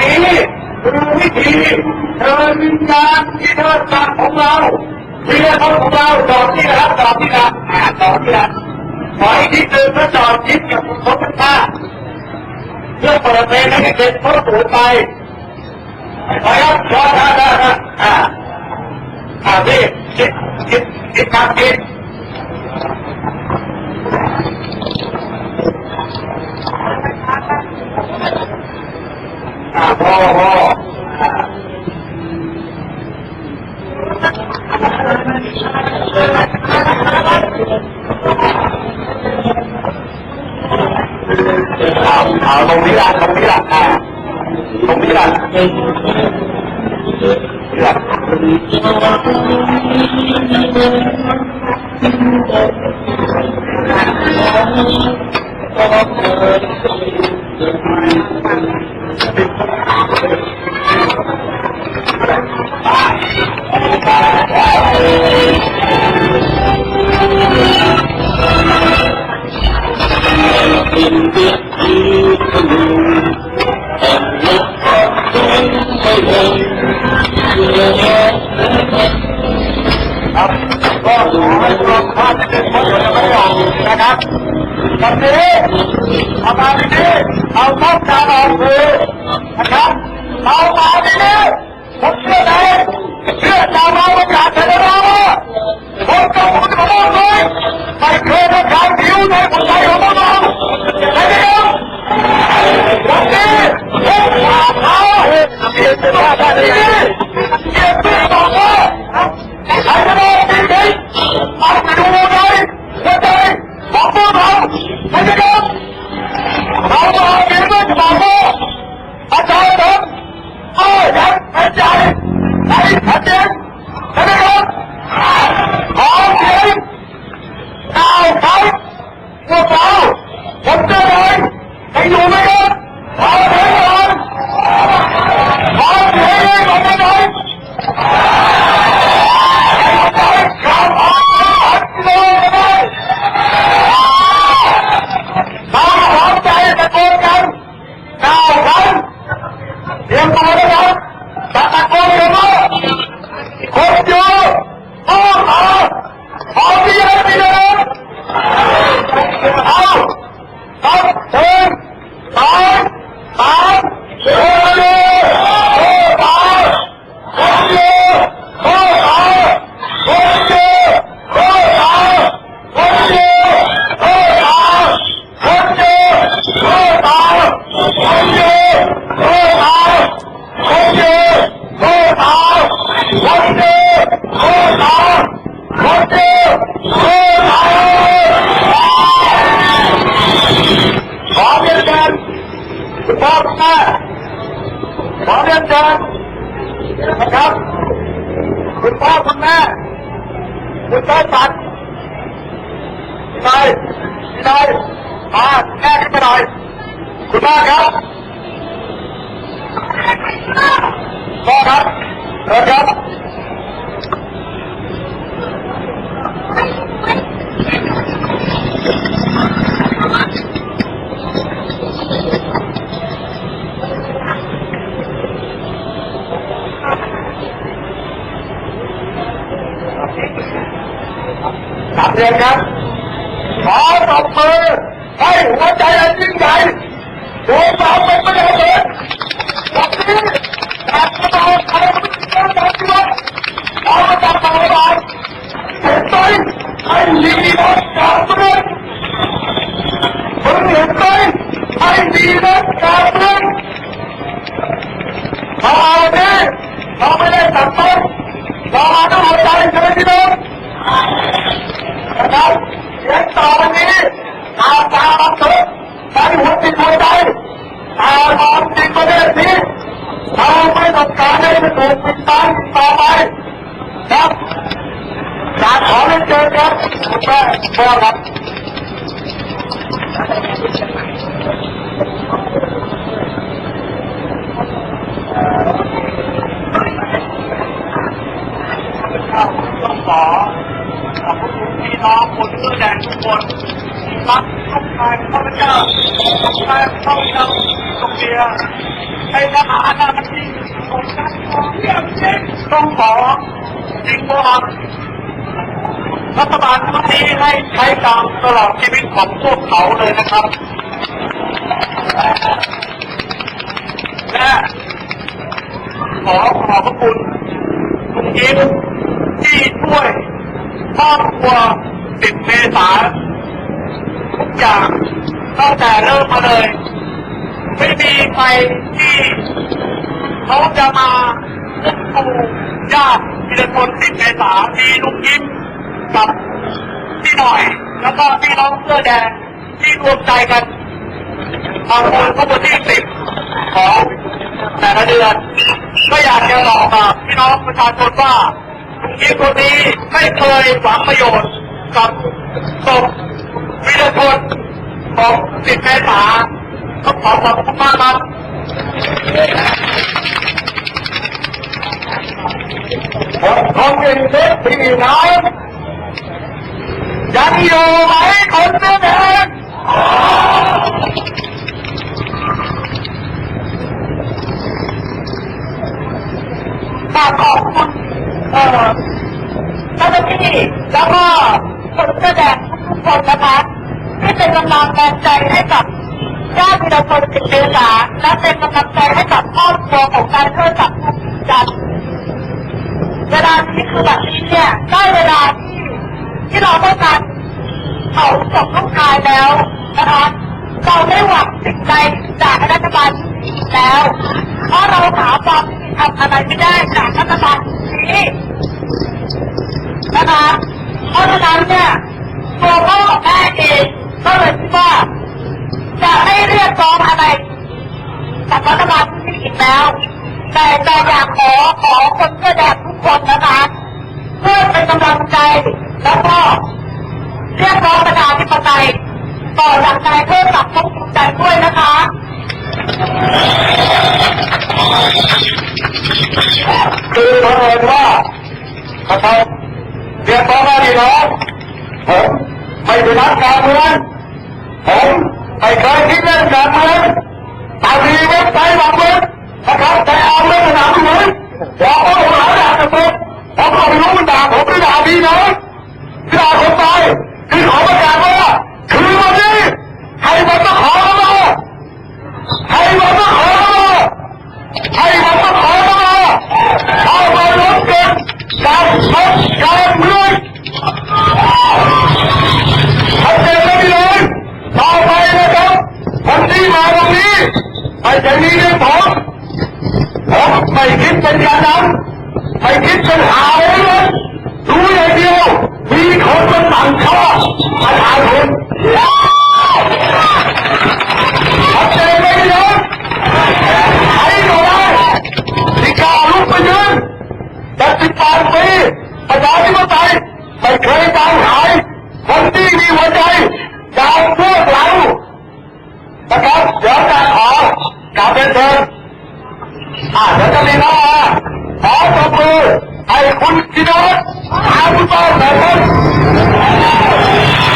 นี้คือวิธีเชิญวิญญาณที่เทิดศักของเราเรียกของเราจอดที่นะครับจอดที่ละอ่าจอดที่ละขออีกทีหนึ่งก็จอดยิ้มกับคุณสมบัติภาพเพื่อเปิดเพลงให้เด็กๆเขาสูดไปขอครับจอดได้ได้ได้อ่าอ่าพี่คิดคิดคิดครับคิดอ่าพอพออ่า เอาเอาตรงนี้ละตรงนี้ละอ่าตรงนี้ละนี่ละ Up, go, I will not อให้รวมภาพที่เป็นคนยังไม่ออกนะครับวันนี้เอามาที่นี่เอาข้อการออกคือนะครับเอามาที่นี่ผมเชื่อไหนเชื่อชาวเราประกาศเสนอเราผมกับคุณของเราเลยไม่เคยทำการผิวในคนไทยของเราใช่ไหมครับวันนี้ผมมาเขาเปลี่ยนเป็นว่าแบบนี้เปลี่ยนเป็นบอกว่ Yeah. พ่อคุณแม่ขอเรียนเชิญนะครับคุณพ่อคุณแม่คุณต้นสัตว์นายนายมาแม่ขึ้นมาหน่อยคุณแม่ครับพ่อครับเชิญครับ เรียนครับ ขอตบมือให้หัวใจอันยิ่งใหญ่ดวงดาวเป็นไม่ได้เลยวันนี้จากกระบอกไทยมันเป็นการตัดสินเราจะทำอะไรเห็นไหมไอ้ลีนักการเมืองมึงเห็นไหมไอ้ลีนักการเมืองเราเอาเนี่ยเราไม่ได้ตัดต้นเราเอาด้วยหัวใจใช่ไหมพี่น้องนะครับ เรียนต่อวันนี้ตามตามเถิดใน้องคนเสื้อแดงทุกคนรักต้องการข้าพเจ้าต้องการข้าพเจ้าต้องเชียร์ในทหารนะมันมีของการของเรื่องจริงต้องขอจริงว่ารัฐบาลชุดนี้ให้ใช้กรรมตลอดชีวิตของพวกเขาเลยนะครับและขอขอบพระคุณคุณยิ้มที่ช่วยครอบครัว สิบเมษาทุกอย่างตั้งแต่เริ่มมาเลย ไม่มีใครที่เขาจะมาควบคุมญาติพิรพลสิบเมษามีลุงยิ้มกับพี่หน่อย แล้วก็พี่น้องเสื้อแดงที่รวมใจกันทำบุญขบวนที่สิบของแต่ละเดือนก็อยากจะบอกกับพี่น้องประชาชนว่าลุงยิ้มคนนี้ไม่เคยหวังประโยชน์ กับศพวิรพลของสิบเมษาก็ขอขอบคุณมากครับผมของเองเล็กพี่น้องยังอยู่ไหมคนเสื้อแดงขอบคุณเอ่อเจ้าหน้าที่แล้วก็ คนเสื้อแดงทุกคนนะคะที่เป็นกำลังแรงใจให้กับญาติพิรพลสิทธิเดชาและเป็นกำลังใจให้กับครอบครัวของการเพื่อจับกุมจันเวลานี้คือแบบนี้เนี่ยได้เวลาที่ที่เราต้องการเผาศพลูกชายแล้วนะคะเราไม่หวังสิ่งใดจากรัฐบาลนี้แล้ว เพราะเราหาความยุติธรรมอะไรไม่ได้จากรัฐบาลนี้นะคะะฉะนั้นเนี่ยตัวพ่อกับแม่เองก็เลยคิดว่าจะไม่เรียกร้องอะไรจากรัฐบาลที่อีกแล้ว แต่แต่อยากขอขอคนเสื้อแดงทุกคนนะคะเพื่อเป็นกำลังใจแล้วก็เรียกร้องประชาธิปไตยต่อจากนายเพิ่มศักดิ์ต้องใจด้วยนะคะคือเผอิญว่าเขา เรียกร้องว่าดีน้องผมไม่เป็นนักการเมืองผมไม่เคยคิดเรื่องการเมืองต่มีเว็บไซต์บางเว็บนะครับแต่เอาเรื่องสนามหลวงบอกว่าผมหาด่าจะเป็นผมก็ไม่รู้มันด่าผมหรือด่าพี่น้องด่าผมไปคือขอประกาศว่าคือวันนี้ใครมันต้องขอเข้ามาใครมันต้องขอเข้ามาใครมันต้องขอเข้ามาเอาไปลบกันการลบการ แต่นี่เรื่องผมผมไม่คิดเป็นการนั้นไม่คิดเป็นหาเลยรู้อย่างเดียวมีคนมาสั่งข้อประชาชนชัดเจนไหมพี่น้องใครก็ได้ที่กล้าลุกไปยืนจะสิบแปดปีประชาธิปไตยไม่เคยจางหาย คนที่มีหัวใจจากพวกเรานะครับเดี๋ยวจะขอกราบเรียนเชิญอ่าเดี๋ยวจะมีน้องมาขอตบมือให้คุณกินวัฒน์ทางต้นนะครับ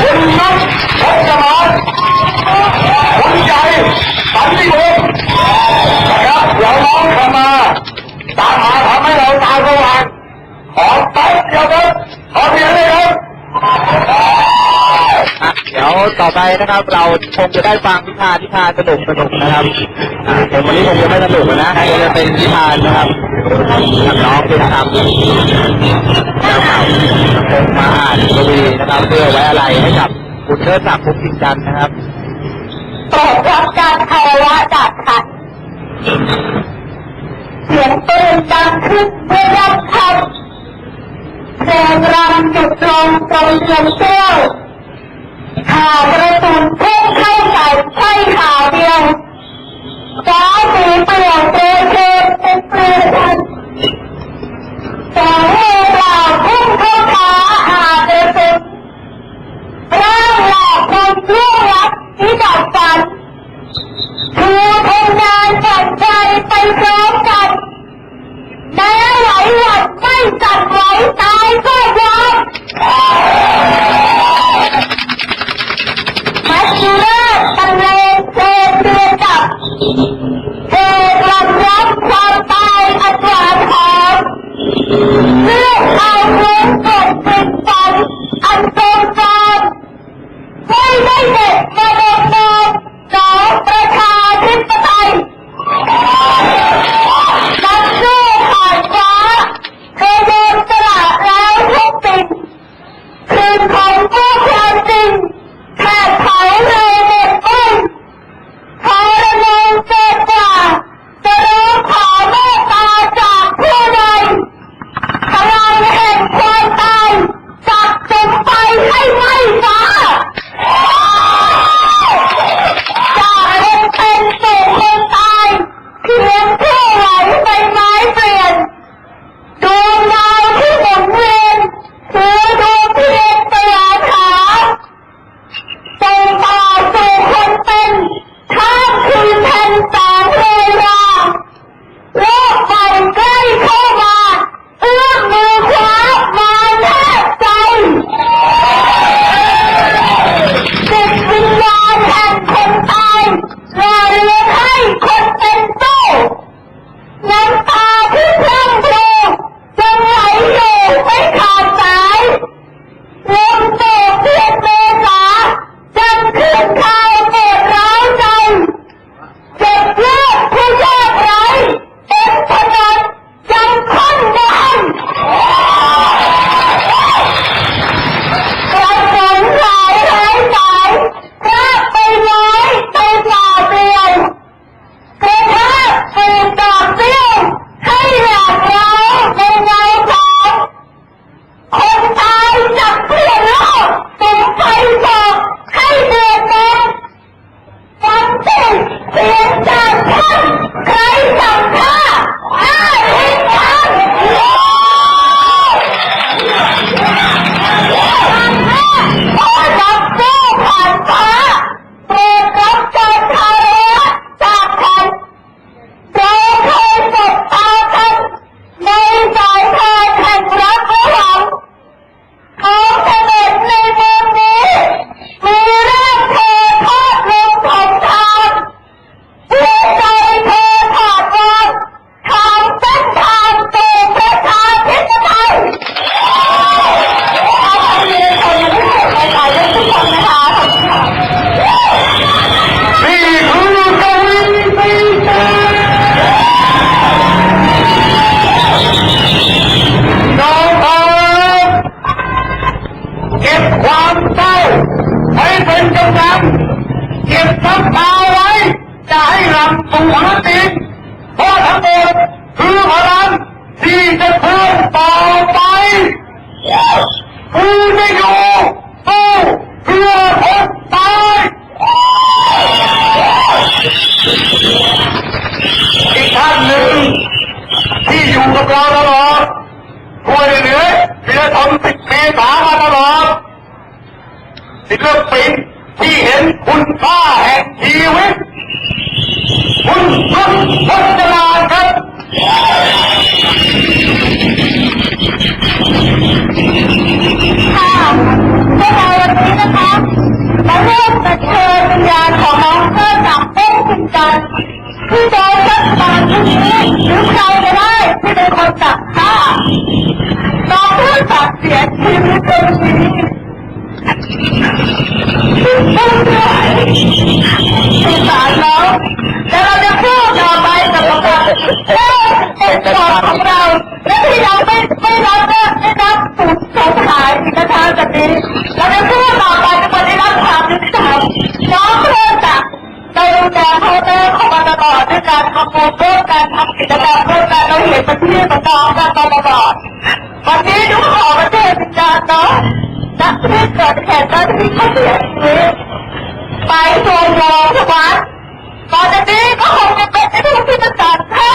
คุณนัทพัชมานคุณใหญ่สันติวงศ์นะครับเดี๋ยวน้องเข้ามา ตามหาทำให้เราตาสว่างขอแป๊บเดียวครับขอเพียงเลยครับ อะเดี๋ยวต่อ ไปนะครับ เราคงจะได้ฟังนิทานนิทานสนุกสนุกนะครับแต่วันนี้คงจะไม่สนุกนะคงจะเป็นนิทานนะครับน้องที่นะครับแล้วเขาคงมาอ่านกวีนะครับเพื่อไว้อะไรให้กับคุณเทิดศักดิ์ภูมิจันทร์นะครับโปรดรับการคารวะจากฉันเสียงปืนดังขึ้นเพื่อรับคำเพลงรำจุดลงตรงเสียงเตี้ยว ข่าวกระสุนพุ่งเข้าใส่ใช่ข่าวเดียวฟ้าสีเปลี่ยนเปลวเพลงเป็นเปลวพัน ¡Sí! come. อีกท่านหนึ่งที่อยู่กับเราตลอดช่วยเหลือศิลธรรมสิบปีสามาตลอดศิลปินที่เห็นคุณค่าแห่งชีวิต คุณรุ่นพัฒนาครับค่ะพวกเราวันนี้นะคะมาร่วมกันเชิญวิญญาณของน้องเพื่อจับเป้งคุณกันที่โดนรัฐบาลที่นี้หรือใครก็ได้ที่เป็นคนจับฆ่าน้องเพื่อจับเสียชีวิตรงนี้ไม่ได้สารน้องแต่เราจะพูดต่อไปกับประกาศเอ้ยเอกสารของเรา และที่ยังไม่ไม่รับเนี่ยไม่รับสูญสูญหายอีกนะคะจกนี้เราจะพูดต่อไปจนกว่าได้รับความยุติธรรมน้องเพื่อนจากเราดูแลพ่อแม่ของมาตลอดด้วยการทำบุญร่วมกันทำกิจกรรมร่วมกันเราเห็นป็นพี่เป็นน้องกันตลอดวันนี้ทุกขอประเทศ วิญญาณเนาะนักที่เกิดเหตุการณ์ที่เขาเสียชีวิตไปตัวโรงพยาบาลตอนนี้ก็คงจะเป็นในทุกที่จะจัดฆ่า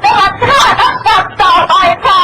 และรักฆ่านักจับต่อไปค่ะ